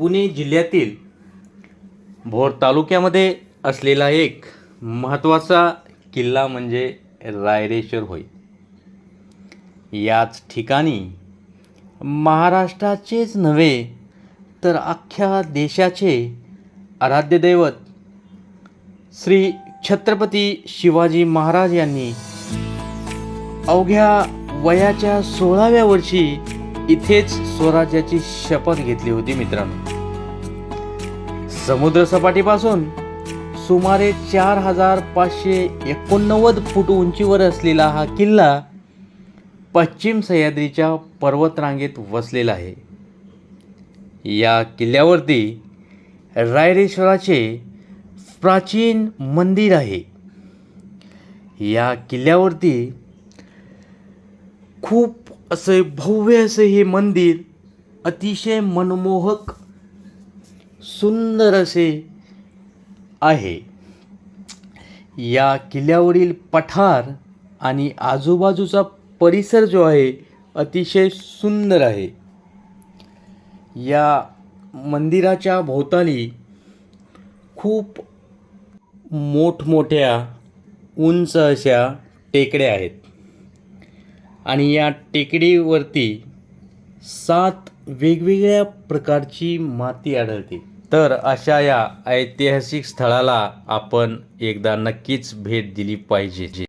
पुणे जिल्ह्यातील भोर तालुक्यामध्ये असलेला एक महत्त्वाचा किल्ला म्हणजे रायरेश्वर होय. याच ठिकाणी महाराष्ट्राचेच नव्हे तर अख्ख्या देशाचे आराध्य दैवत श्री छत्रपती शिवाजी महाराज यांनी अवघ्या वयाच्या सोळाव्या वर्षी इथेच स्वराज्याची शपथ घेतली होती मित्रांनो. समुद्रसपाटीपासून सुमारे चार हजार पाचशे एकोणनव्वद फूट उंचीवर असलेला हा किल्ला पश्चिम सह्याद्रीच्या पर्वतरांगेत वसलेला आहे. या किल्ल्यावरती रायरेश्वराचे प्राचीन मंदिर आहे. या किल्ल्यावरती खूप असे भव्य असे हे मंदिर अतिशय मनमोहक सुंदर असे आहे. या किल्ल्यावरील पठार आणि आजूबाजूचा परिसर जो आहे अतिशय सुंदर आहे. या मंदिराच्या भोवताली खूप मोठमोठ्या उंच अशा टेकड्या आहेत. आणि या टेकडीवरती सात वेगवेगळ्या प्रकारची माती आढळते. तर अशा या ऐतिहासिक स्थळाला आपण एकदा नक्कीच भेट दिली पाहिजे.